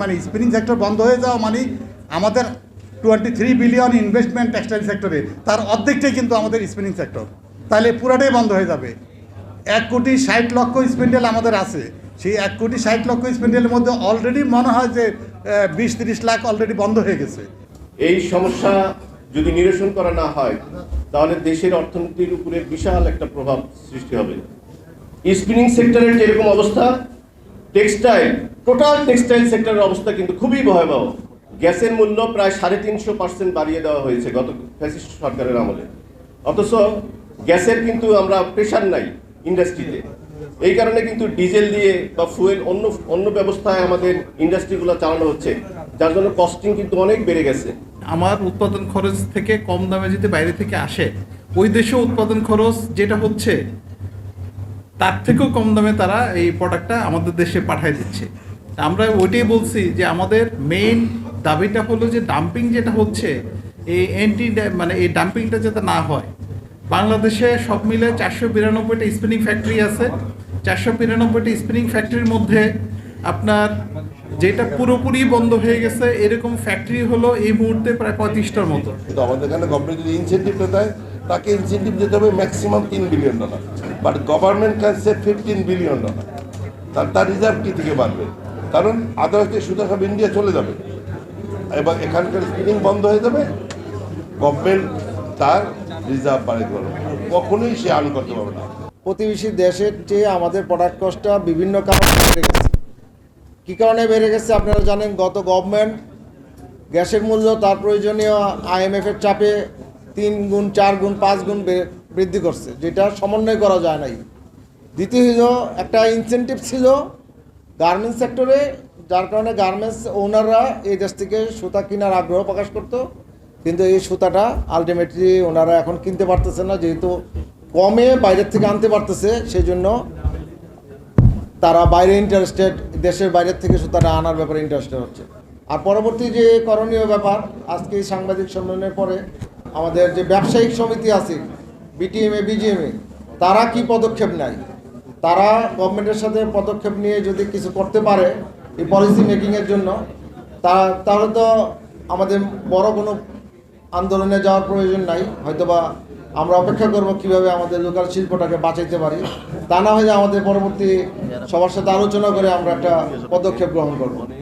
মানে spinning sector বন্ধ হয়ে যাওয়া মানে আমাদের twenty three billion investment textile সেক্টরে তার অর্ধেকটাই কিন্তু আমাদের স্পিনিং সেক্টর তাহলে পুরাটাই বন্ধ হয়ে যাবে। এক কোটি ষাট লক্ষ স্পিন্ডেল আমাদের আছে। সেই এক কোটি ষাট লক্ষ স্পিন্ডেলের মধ্যে অলরেডি মনে হয় যে বিশ তিরিশ লাখ অলরেডি বন্ধ হয়ে গেছে। এই সমস্যা যদি নিরসন করা না হয়, তাহলে দেশের অর্থনীতির উপরে বিশাল একটা প্রভাব সৃষ্টি হবে। স্পিনিং সেক্টরের যেরকম অবস্থা টেক্সটাইল, টোটাল টেক্সটাইল সেক্টরের অবস্থা কিন্তু খুবই ভয়াবহ। গ্যাসের মূল্য প্রায় সাড়ে তিনশো পার্সেন্ট বাড়িয়ে দেওয়া হয়েছে গত ফ্যাসিস্ট সরকারের আমলে। অথচ গ্যাসের কিন্তু আমরা প্রেশার নাই ইন্ডাস্ট্রিতে। এই কারণে কিন্তু ডিজেল দিয়ে বা ফুয়েল অন্য অন্য ব্যবস্থায় আমাদের ইন্ডাস্ট্রিগুলো চালানো হচ্ছে, যার জন্য কস্টিং কিন্তু অনেক বেড়ে গেছে। আমার উৎপাদন খরচ থেকে কম দামে যদি বাইরে থেকে আসে, ওই দেশে উৎপাদন খরচ যেটা হচ্ছে তার থেকেও কম দামে তারা এই প্রোডাক্টটা আমাদের দেশে পাঠিয়ে দিচ্ছে। আমরা ওইটাই বলছি যে আমাদের মেইন দাবিটা হলো যে ডাম্পিং যেটা হচ্ছে, এই অ্যান্টি মানে এই ডাম্পিংটা যাতে না হয়। বাংলাদেশে সব মিলে চারশো বিরানব্বইটা স্পিনিং ফ্যাক্টরি আছে। চারশো বিরানব্বইটা স্পিনিং ফ্যাক্টরির মধ্যে আপনার যেটা পুরোপুরি বন্ধ হয়ে গেছে, এরকম ফ্যাক্টরি হলো এই মুহূর্তে প্রায় পঁয়ত্রিশটার মতো। আমাদের এখানে গভর্নমেন্ট যদি ইনসেন্টিভটা দেয় তাকে ইনসেন্টিভ দিতে হবে ম্যাক্সিমাম তিন billion dollar but government can save fifteen billion dollar তার তার রিজার্ভ কী থেকে বাড়বে? কারণ আদারওয়াইজ সুদা সব ইন্ডিয়া চলে যাবে। এবং এখানকার স্পিনিং বন্ধ হয়ে যাবে। গভর্নমেন্ট তার রিজার্ভ বাড়িয়ে করবে কখনোই সে আর্ন করতে পারবে না। প্রতিবেশী দেশের চেয়ে আমাদের প্রোডাক্ট কস্টটা বিভিন্ন কারণে বেড়ে গেছে। কী কারণে বেড়ে গেছে আপনারা জানেন, গত গভর্নমেন্ট গ্যাসের মূল্য, তার প্রয়োজনীয় আইএমএফের চাপে তিন গুণ, চার গুণ, পাঁচ গুণ বৃদ্ধি করছে, যেটা সমন্বয় করা যায় নাই। দ্বিতীয় একটা ইনসেন্টিভ ছিল গার্মেন্টস সেক্টরে যার কারণে গার্মেন্টস ওনাররা এই দেশ থেকে সুতা কেনার আগ্রহ প্রকাশ করতো। কিন্তু এই সুতাটা আলটিমেটলি ওনারা এখন কিনতে পারতেছে না, যেহেতু কমে বাইরের থেকে আনতে পারতেছে সেই জন্য তারা বাইরে ইন্টারেস্টেড দেশের বাইরের থেকে সুতাটা আনার ব্যাপারে ইন্টারেস্টেড হচ্ছে। আর পরবর্তী যে করণীয় ব্যাপার, আজকে সাংবাদিক সম্মেলনের পরে আমাদের যে ব্যবসায়িক সমিতি আছে বিটিএমএ বিজিএমএ তারা কি পদক্ষেপ নেয়? তারা গভর্নমেন্টের সাথে পদক্ষেপ নিয়ে যদি কিছু করতে পারে, এই পলিসি মেকিংয়ের জন্য, তা, তাহলে তো আমাদের বড় কোনো আন্দোলনে যাওয়ার প্রয়োজন নাই। হয়তোবা আমরা অপেক্ষা করব কীভাবে আমাদের লোকাল শিল্পটাকে বাঁচাইতে পারি। তা না হলে আমাদের পরবর্তী সবার সাথে আলোচনা করে আমরা একটা পদক্ষেপ গ্রহণ করব।